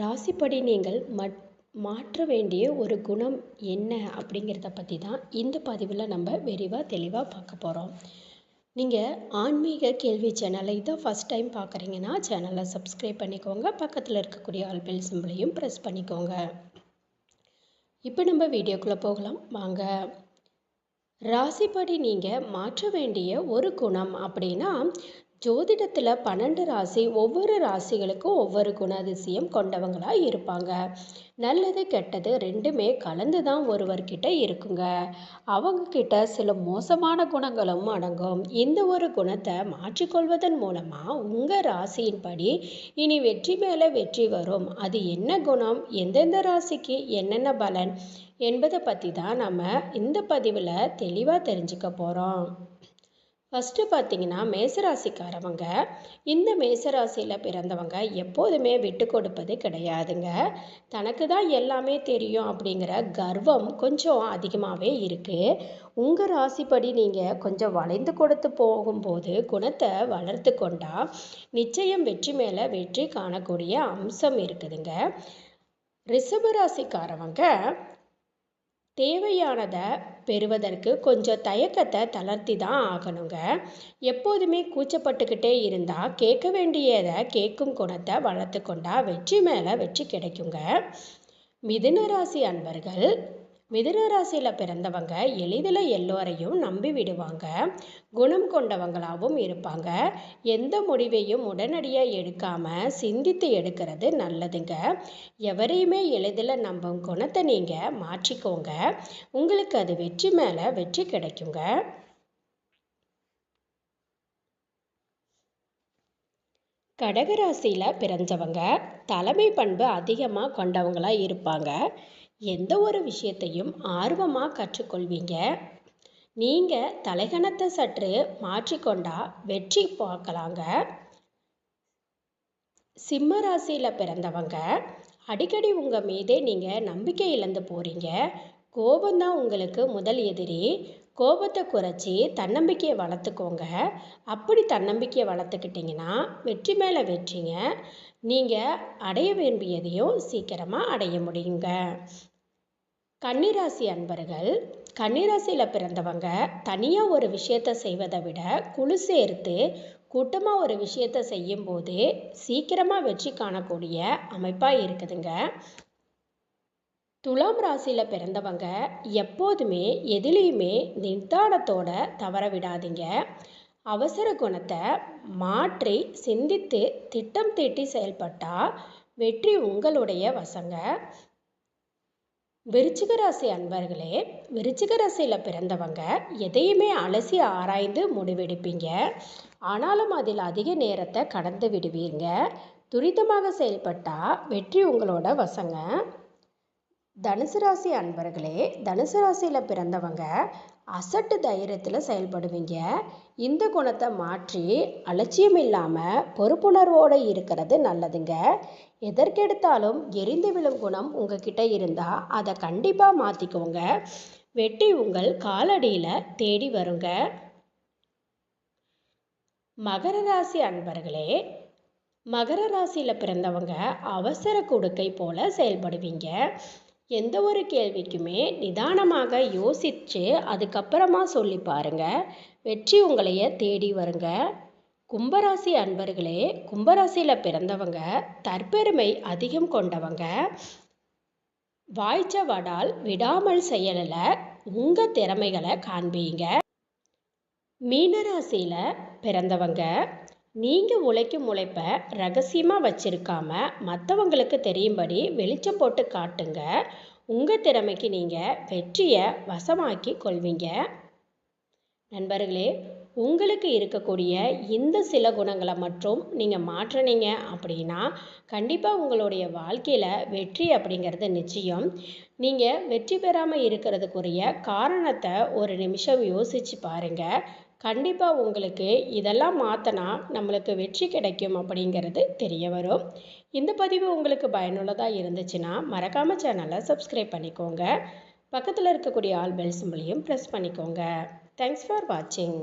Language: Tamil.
ராசிப்படி நீங்கள் மட் மாற்ற வேண்டிய ஒரு குணம் என்ன அப்படிங்கிறத பற்றி தான் இந்த பதிவில் நம்ம விரிவாக தெளிவாக பார்க்க போகிறோம் நீங்கள் ஆன்மீக கேள்வி சேனலை இதான் ஃபஸ்ட் டைம் பார்க்குறீங்கன்னா சேனலை சப்ஸ்கிரைப் பண்ணிக்கோங்க. பக்கத்தில் இருக்கக்கூடிய ஆல் பெல் சிம்பிளையும் ப்ரெஸ் பண்ணிக்கோங்க. இப்போ நம்ம வீடியோக்குள்ளே போகலாம். வாங்க. ராசிப்படி நீங்கள் மாற்ற வேண்டிய ஒரு குணம் அப்படின்னா ஜோதிடத்தில் பன்னெண்டு ராசி ஒவ்வொரு ராசிகளுக்கும் ஒவ்வொரு குணாதிசயம் கொண்டவங்களாக இருப்பாங்க. நல்லது கெட்டது ரெண்டுமே கலந்து தான் ஒருவர்கிட்ட இருக்குங்க. அவங்கக்கிட்ட சில மோசமான குணங்களும் அடங்கும். இந்த ஒரு குணத்தை மாற்றிக்கொள்வதன் மூலமாக உங்கள் ராசியின்படி இனி வெற்றி மேலே வெற்றி வரும். அது என்ன குணம்? எந்தெந்த ராசிக்கு என்னென்ன பலன்? என்பதை பற்றி தான் நம்ம இந்த பதிவில் தெளிவாக தெரிஞ்சுக்க போகிறோம் ஃபஸ்ட்டு பார்த்தீங்கன்னா மேசராசிக்காரவங்க இந்த மேசராசியில் பிறந்தவங்க எப்போதுமே விட்டு கொடுப்பது கிடையாதுங்க. தனக்கு தான் எல்லாமே தெரியும் அப்படிங்கிற கர்வம் கொஞ்சம் அதிகமாகவே இருக்குது உங்கள் ராசிப்படி நீங்கள் கொஞ்சம் வளைந்து கொடுத்து போகும்போது குணத்தை வளர்த்து கொண்டால் நிச்சயம் வெற்றி மேலே வெற்றி காணக்கூடிய அம்சம் இருக்குதுங்க. ரிஷபராசிக்காரவங்க தேவையானதை பெறுவதற்கு கொஞ்சம் தயக்கத்தை தளர்த்தி தான் ஆகணுங்க. எப்போதுமே கூச்சப்பட்டுக்கிட்டே இருந்தால் கேட்க வேண்டியதை கேட்கும் குணத்தை வளர்த்து கொண்டா வெற்றி மேலே வெற்றி கிடைக்குங்க. மிதுன ராசி அன்பர்கள் மிதுன ராசியில் பிறந்தவங்க எளிதில் எல்லோரையும் நம்பி விடுவாங்க. குணம் கொண்டவங்களாகவும் இருப்பாங்க. எந்த முடிவையும் உடனடியாக எடுக்காமல் சிந்தித்து எடுக்கிறது நல்லதுங்க. எவரையுமே எளிதில் நம்பும் குணத்தை நீங்கள் மாற்றிக்கோங்க. உங்களுக்கு அது வெற்றி மேலே வெற்றி கிடைக்குங்க. கடகராசியில் பிறந்தவங்க தலைமை பண்பு அதிகமாக கொண்டவங்களாக இருப்பாங்க. எந்த ஒரு விஷயத்தையும் ஆர்வமாக கற்றுக்கொள்வீங்க? நீங்கள் தலைகணத்தை சற்று மாற்றிக்கொண்டா வெற்றி பார்க்கலாங்க. சிம்ம ராசியில் பிறந்தவங்க அடிக்கடி உங்கள் மீதே நீங்கள் நம்பிக்கை இழந்து போகிறீங்க கோபந்தான் உங்களுக்கு முதல் எதிரி. கோபத்தை குறைச்சி தன்னம்பிக்கையை வளர்த்துக்கோங்க. அப்படி தன்னம்பிக்கையை வளர்த்துக்கிட்டிங்கன்னா வெற்றி மேலே வெற்றிங்க. நீங்கள் அடைய விரும்பியதையும் சீக்கிரமாக அடைய முடியுங்க. கன்னிராசி அன்பர்கள் கன்னிராசியில் பிறந்தவங்க தனியாக ஒரு விஷயத்தை செய்வதை விட குழு சேர்த்து கூட்டமாக ஒரு விஷயத்தை செய்யும்போது சீக்கிரமாக வெற்றி காணக்கூடிய அமைப்பாக இருக்குதுங்க. துலாம் ராசியில் பிறந்தவங்க எப்போதுமே எதுலேயுமே நிதானத்தோட தவற விடாதீங்க. அவசர குணத்தை மாற்றி சிந்தித்து திட்டம் தீட்டி செயல்பட்டால் வெற்றி உங்களுடைய வசங்க. விருச்சிக ராசி அன்பர்களே விருச்சிக ராசியில் பிறந்தவங்க எதையுமே அலசி ஆராய்ந்து முடிவெடுப்பீங்க. ஆனாலும் அதில் அதிக நேரத்தை கடந்து விடுவீங்க. துரிதமாக செயல்பட்டால் வெற்றி உங்களோட வசங்க. தனுசு ராசி அன்பர்களே தனுசு ராசியில் பிறந்தவங்க அசட்டு தைரியத்தில் செயல்படுவீங்க. இந்த குணத்தை மாற்றி அலட்சியம் இல்லாமல் பொறுப்புணர்வோடு இருக்கிறது நல்லதுங்க. எதற்கெடுத்தாலும் எரிந்து விழும் குணம் உங்ககிட்ட இருந்தால் அதை கண்டிப்பாக மாற்றிக்கோங்க வெட்டி உங்கள் காலடியில் தேடி வருங்க. மகர ராசி அன்பர்களே மகர ராசியில் பிறந்தவங்க அவசர கொடுக்கை போல செயல்படுவீங்க. எந்த ஒரு கேள்விக்குமே நிதானமாக யோசித்து அதுக்கப்புறமா சொல்லி பாருங்க. வெற்றி உங்களைய தேடி வருங்க. கும்பராசி அன்பர்களே கும்பராசியில் பிறந்தவங்க தற்பெருமை அதிகம் கொண்டவங்க வாய்ச்ச வடால் விடாமல் செயலில் உங்கள் திறமைகளை காண்பீங்க. மீனராசியில் பிறந்தவங்க நீங்கள் உழைக்கும் உழைப்பை ரகசியமாக வச்சுருக்காம மற்றவங்களுக்கு தெரியும்படி வெளிச்சம் போட்டு காட்டுங்க. உங்கள் திறமைக்கு நீங்கள் வெற்றியை வசமாக்கி கொள்வீங்க. நண்பர்களே உங்களுக்கு இருக்கக்கூடிய இந்த சில குணங்களை மட்டும் நீங்கள் மாற்றினீங்க அப்படின்னா கண்டிப்பாக உங்களுடைய வாழ்க்கையில் வெற்றி அப்படிங்கிறது நிச்சயம். நீங்கள் வெற்றி பெறாமல் இருக்கிறதுக்குரிய காரணத்தை ஒரு நிமிஷம் யோசித்து பாருங்கள் கண்டிப்பாக உங்களுக்கு இதெல்லாம் மாற்றினா நம்மளுக்கு வெற்றி கிடைக்கும் அப்படிங்கிறது தெரிய வரும். இந்த பதிவு உங்களுக்கு பயனுள்ளதாக இருந்துச்சுன்னா மறக்காமல் சேனலை சப்ஸ்கிரைப் பண்ணிக்கோங்க. பக்கத்தில் இருக்கக்கூடிய ஆல் பெல் சிம்பிளையும் ப்ரெஸ் பண்ணிக்கோங்க. தேங்க்ஸ் ஃபார் வாட்சிங்